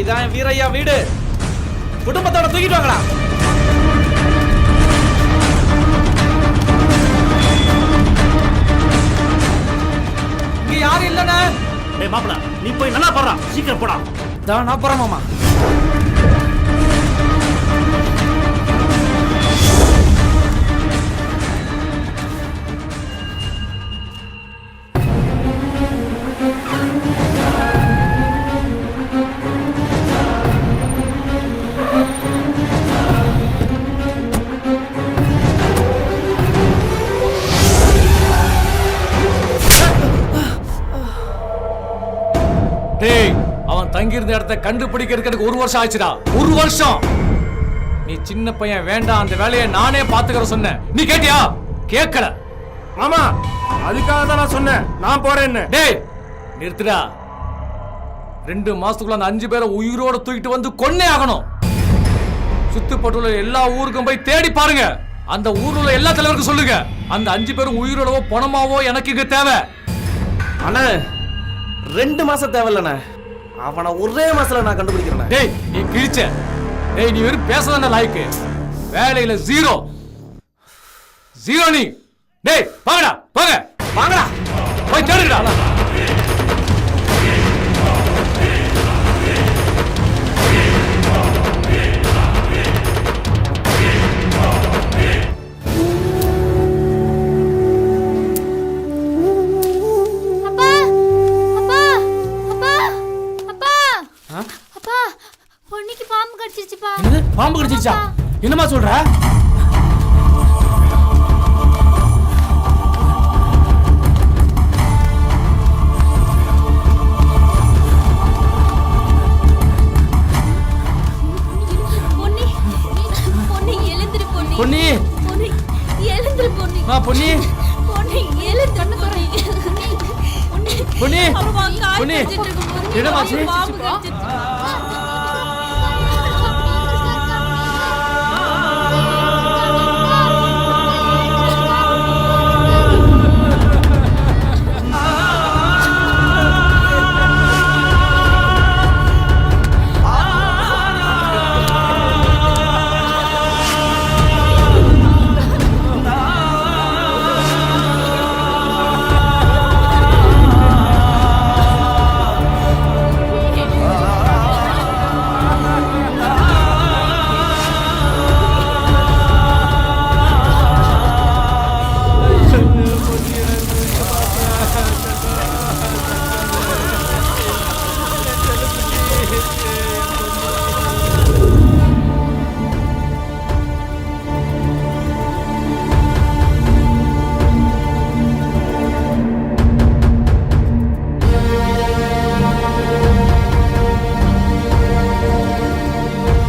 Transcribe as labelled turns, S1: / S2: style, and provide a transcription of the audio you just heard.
S1: இதான் வீரையா வீடு. குடும்பத்தோட தூக்கிட்டு வாங்களா இங்க யாரும் இல்லண்ணே.
S2: டேய் மாப்பிள நீ போய் நல்லா போடுறா. சீக்கிரம் போடா.
S1: தான் நான் போறேன் மாமா.
S3: தங்கியிருந்த இடத்த கண்டுபிடிக்கிறதுக்கு எனக்கு ஒரு வருஷம் ஆச்சுடா ஒரு வருஷம். நீ சின்ன பையன் வேண்டாம் அந்த வேலையை நானே பாத்துக்கிற சொன்னேன். நீ கேட்டியா? கேட்கல.
S2: மாமா அதுக்காக தான் நான் சொன்னேன். நான் போறேன்னு.
S3: டேய் நிறுத்துடா. ரெண்டு மாசத்துக்குள்ள அந்த அஞ்சு பேரை உயிரோட தூக்கிட்டு வந்து கொன்னே ஆகணும். சுத்துப்பட்டுள்ள எல்லா ஊருக்கும் போய் தேடி பாருங்க. அந்த ஊர்ல உள்ள எல்லா தலைவருக்கும் சொல்லுங்க. அந்த அஞ்சு பேரும் உயிரோடவோ பணமாவோ எனக்கு இங்க தேவை.
S1: அண்ணே ரெண்டு மாசம் தேவையில்லண்ணே. அவனை ஒரே மாசத்துல நான் கண்டுபிடிக்கிறேன்.
S3: டேய் நீ கிழிச்ச. டேய் நீ வெறும் பேசதான லாய்க்கு. வேலையில ஜீரோ ஜீரோ நீ. டேய் வாங்கடா போங்க
S1: வாங்கடா.
S3: போய் தேடுடா
S4: அப்பா பொன்னிக்கு பாம்பு கடிச்சிருச்சுப்பா.
S1: என்னது பாம்பு கடிச்சிருச்சா? என்னம்மா சொல்ற?
S4: பொன்னி பொன்னி எழுந்திரு பொன்னி
S1: பொன்னி
S4: பொன்னி எழுந்திரு பொன்னி
S1: மா பொன்னி
S4: பொன்னி பொன்னி
S1: பொன்னி